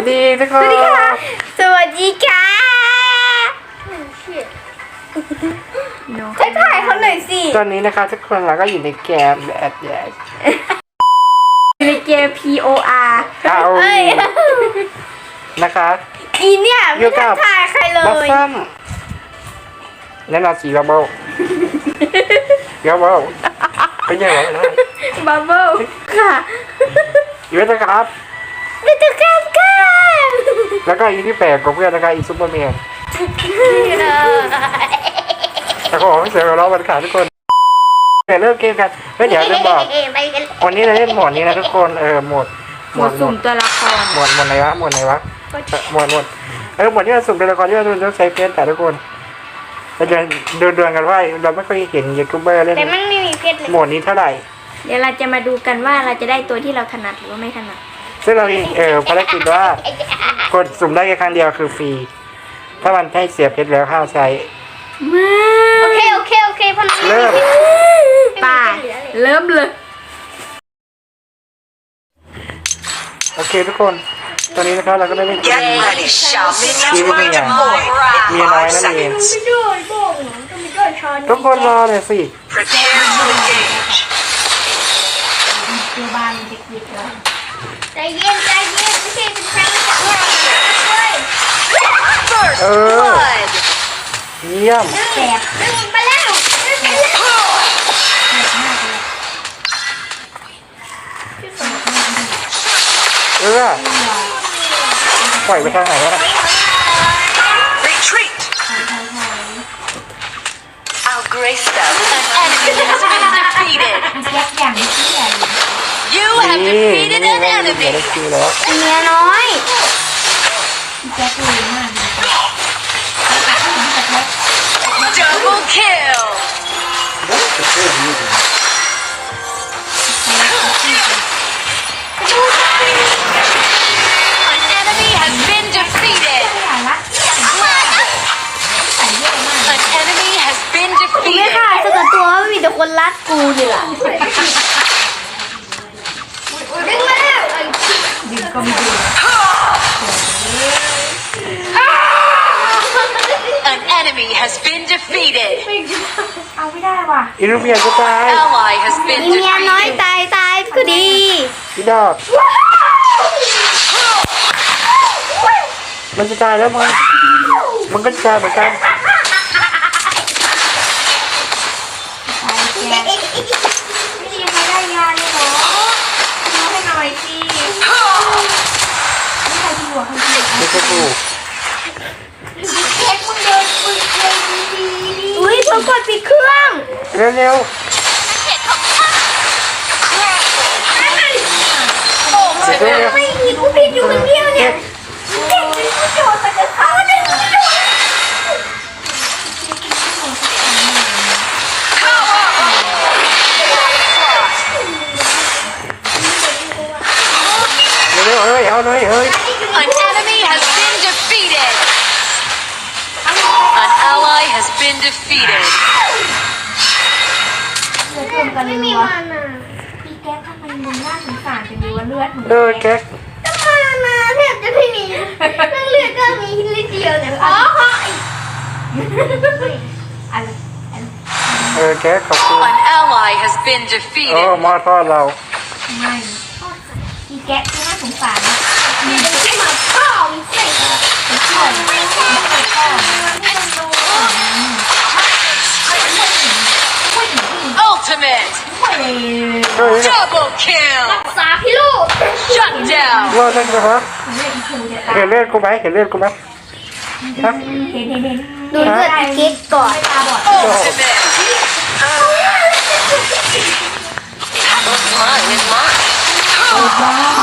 วัสดีทุกคนสวัสดีค่ะทักทายเขาหน่อยสิตอนนี้นะคะทุกคนเราก็อยู่ในเกมแอดแยกในเกม P O R เอาเอ้ยนะคะอีเนี่ยอไม่ยู่กัทับกทายใครเลบัฟยฟัมและนาสีบับเบิ้ลบับเบิ้ลเป็นยังไงนะบับเบิ้ลค่ะอยู่นะครับเป็นตัวแก้มค่ะ แล้วก็อีที่แปลกของเพื่อนนะคะอีซูเปอร์แมนแต่ขอให้เสียงหัวเราะวันขาดทุกคนเดี๋ยวเริ่มเกมกันเฮ้ยเดี๋ยวจะบอกไปกันวันนี้เราเล่นโหมดนี้นะทุกคนเออโหมดหมดสุ่มตัวละครหมวดหมวดไหนวะหมวดไหนวะเออหมวดหมวดเออหมวดที่เราสุ่มตัวละครที่เราต้องใช้เฟซแต่ทุกคนเราจะดูดวงกันว่าเราไม่ค่อยเห็นยูทูบเบอร์เล่นแต่มันไม่มีเพชรเลยหมวดนี้เท่าไหร่เดี๋ยวเราจะมาดูกันว่าเราจะได้ตัวที่เราถนัดหรือว่าไม่ถนัด ซึ่งเรามีเออภารกิจว่ากดสุ่มได้แค่ครั้งเดียวคือฟรี ถ้ามันให้เสียเพชรแล้วห้ามใช้มาโอเค โอเค โอเคพอน้องเริ่มป่าเริ่มเลย โอเคทุกคน ตอนนี้นะครับเราก็ได้เล่นเกม Get ready, shopping is Give me going to a- point. เมียน้อย Five นั่นเอง seconds. ไม่ด้วยโบ้งก็ไม่ด้วยช้อนทุกคนรอหน่อยสิ Prepare to engage. ตัวบ้านเด็กๆแล้ว ใจเย็นใจเย็นไม่ใช่เป็นครั้งจากเราเลย First Uh. blood. เยี่ยมแสบดึงไปแล้วดึงไปแล้วเออปล่อยไปทางไหนวะ Retreat. I'll grace them. An enemy has been defeated. แยกอย่างนี้ที่ใหญ่ You have นี่นี่ defeated นี่ an ได้ enemy. คิวแล้วเมียน้อย Double kill. An อีลูเมียจะตาย Ally has been เมียน้อย defeated. ตายตายก็ดี พี่ดอกมันจะตายแล้วมันมันก็จะตายเหมือนกันไม่มีใครได้ยาเลยเหรอน้องให้หน่อยสิไม่ใครดีกว่าใครดีไม่ใช่กู เค้กมึงเดินมึงเลยดีดีดี อุ้ยเพิ่ง กดปิดเครื่องเร็วเร็ว Ultimate. เร็วเร็ว ไม่มีมันอะพี่แก๊ปทำไมมึงน่าสงสารจังเลยว่าเลือดมึงเออแก๊กทำไมมาแทบจะไม่มีเรื่องเลือดก็มีนิดเดียวเนี่ยอ๋ออะไรเออแก๊กขอบคุณ An ally has been โอ้ defeated. มอทอดเราไม่พี่แก๊ปที่น่าสงสารนะมีเป็นที่มาพ่อมีเสกพ่อไม่พ่อไม่พ่อ Ultimate. เฮ้ย Double kill. สาพี่ลูก Shut down. รอดได้ไหมครับเห็นเลือดกูไหมเห็นเลือดกูไหมฮะเห็นเห็นเห็นดูเลือดพี่เก๊กก่อนตาบอด Ultimate. Mine is mine. Onslaught.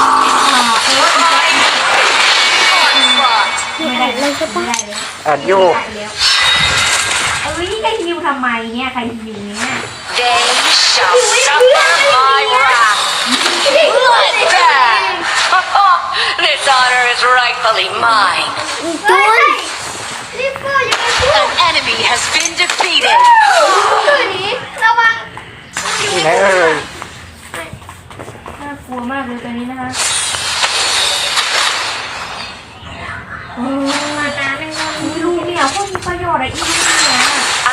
ไม่ได้เลยใช่ปะไม่ได้เลยอัดโยกแล้วเอ้ยใครฮิวทำไมเนี่ยใครฮิวเนี่ย They shall suffer my wrath. What the? this honor is rightfully mine. An enemy has been defeated. ระวังอยู่ไหนเอ่ยน่ากลัวมากเลยตัวนี้นะคะโอ้ยลูกเนี่ยพวกมีประโยชน์อะไรอีกเนี่ย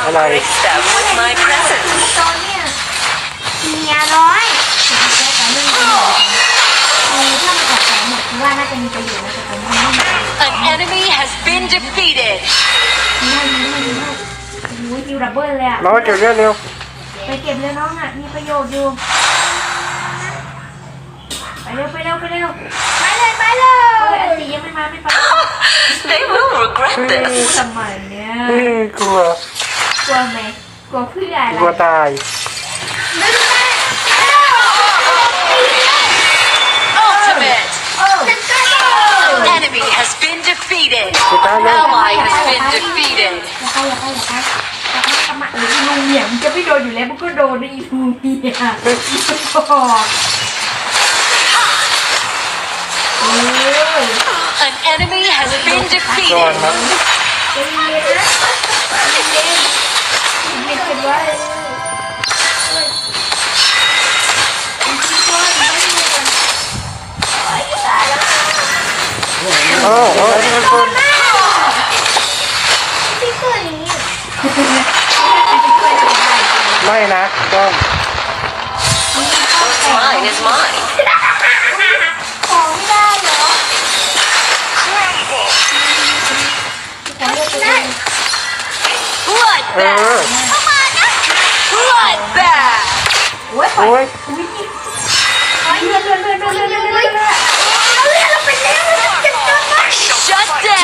I'll break them with my presence. ตอนเนี่ยเมียน้อย เออถ้ามันออกแสงหมดคือว่าน่าจะมีประโยชน์นะแต่ผมไม่มี An enemy has been defeated. น่าดีน่าดีมากโอ้ยฮิวดับเบิลเลยอะเราเก็บเลือดเร็วไปเก็บเร็วน้องอะมีประโยชน์อยู่ ไปเร็วไปเร็วไปเร็วไปเลยไปเลยเอ้ยอันตียังไม่มาไม่ไป They will regret this. ทำไมเนี่ย เฮ้ยกลัวกลัวไหมกลัวเพื่ออะไรกลัวตาย Ultimate. Enemy has been defeated. สุดท้าย An แล้ว ally has been defeated. อย่าไปอย่าไปอย่าไปอย่าไปกลับมาเอออีลุงเนี่ยมันจะไม่โดนอยู่แล้วมันก็โดนนะอีลุงเนี่ยอีลุงบอกเออ An enemy has been ก่อน defeated. นะใจเย็นนะใจเย็นเย็นกันไว้ โอ้โหอันนี้มันคนพี่เกิดอย่างนี้ไม่นะต้อง It's mine is mine. ของไม่ได้เหรอนั่น Blood เอ bag. อ Blood bag. โอ้ย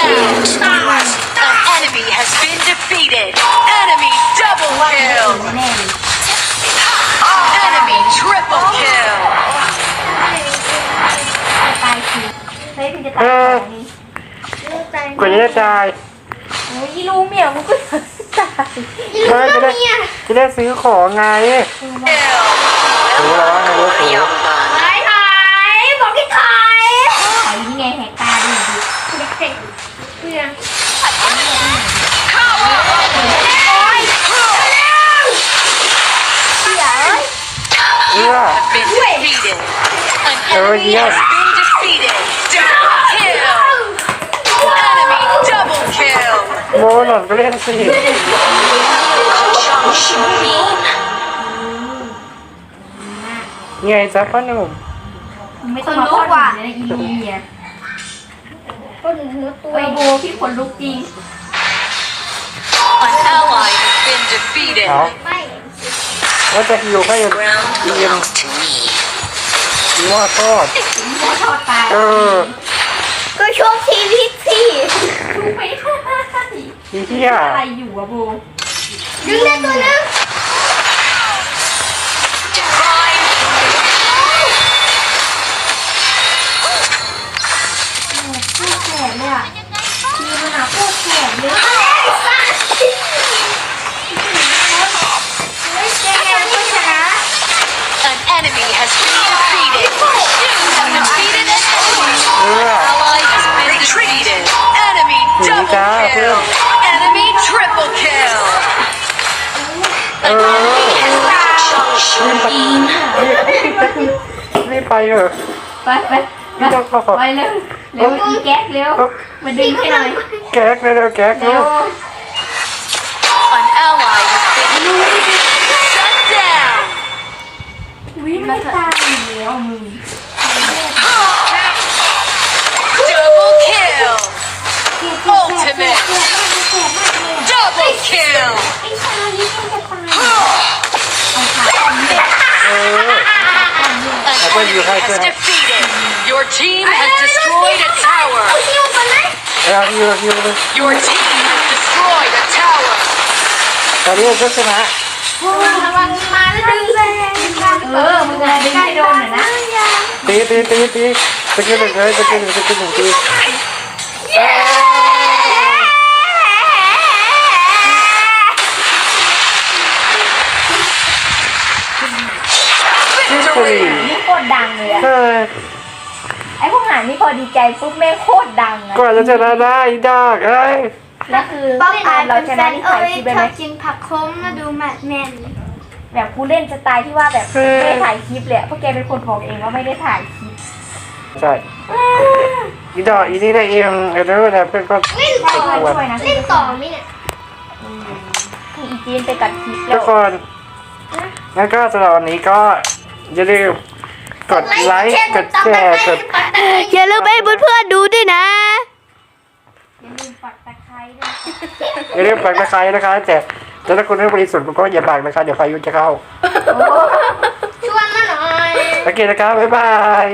An enemy has been defeated. Enemy double kill. แน่เลย Enemy triple kill. ตายคือเฮ้ยคุณจะตายของนี้ตายกว่าจะได้ตายโอ้ยอีลูเมียมึงก็ตายเฮ้ยจะได้จะได้ซื้อของไง Kill. ซื้อแล้วไงรู้ซื้อ Young gun. ตายหายบอกให้ตายไอ้นี่ไงแหกตาดูดิ เด็กๆเพื่อนเอื้อ Have been defeated. An Oh, enemy yes. has been defeated. Double kill. Enemy double kill. โมหน่อนก็เล่นสิ ไงจ๊ะพ่อหนุ่มไม่ต้องมาพูดว่าเลยนะอีลูเมีย ก็หนูหัวตัวไอโบพี่ขนลุกจริง An ally has been defeated. เอาไม่ว่าจะหิวให้ยัง Ground belongs to me. ว่าทอดหัวทอดตายเออ ก็ช่วงชีวิตสิดูไม่ได้อีเหี้ยอะไรอยู่อะโบ ดึงได้ตัวนึง เอ An อ enemy has been รีบไปเถอไปไปไปไปเร็วเร็วอีแก๊กเร็วมาดึงให้หน่อยแก๊กเร็วแก๊กเร็วว An ally has been shut down. วิไม่ตายแล้วมึง Double kill. Ultimate. Has defeated. Your team has destroyed a tower. คิวก่อนไหมเอาหิวหิวเลย Your team has destroyed a tower. ตอนนี้เราก็ชนะระวังมาแล้วดึงแรงเออมึงอะดึงให้โดนหน่อยนะตีตีตีตีตะกี้หนึ่งเลยตะกี้หนึ่งตะกี้หนึ่งตี ที่สุด นี่โคตรดัง เลยอะเออไอ้พวกหานี่พอดีใจปุ๊บแม่งโคตรดังอะกว่าจะชนะได้ดอกเอ้ยแล้วคือต้องอ่านเราเป็นชแฟนะนที่เอ้ถ่ายยคลิปไปชไหมอบกินผักโค้งนะดูแมทแมนแบบกูเล่นสไตล์ที่ว่าแบบไม่ได้ถ่ายคลิปเลยอะเพราะแกเป็นคนบอกเองว่าไม่ได้ถ่ายคลิปใช่อีดอกอีนี่ได้เองเออแล้วนะเพื่อนก็ เล่นต่อช่วยนะเล่นต่อไหมเนี่ยเธอีจีนไปตัดคลิปแล้ทุว กคนงั้นก็สำหรับวันนี้ก็อย่าลืม กดไลค์กดแชร์กดอย่าลืมให้เพื่อนๆดูด้วยนะอย่าลืมปักตะไคร้ด้วยอย่าลืมปักตะไคร้นะคะแต่แต่ถ้าคุณไม่บริสุทธิ์ก็อย่าปักนะคะเดี๋ยวพายุจะเข้าชวนมาหน่อยโอเคนะครับบ๊ายบาย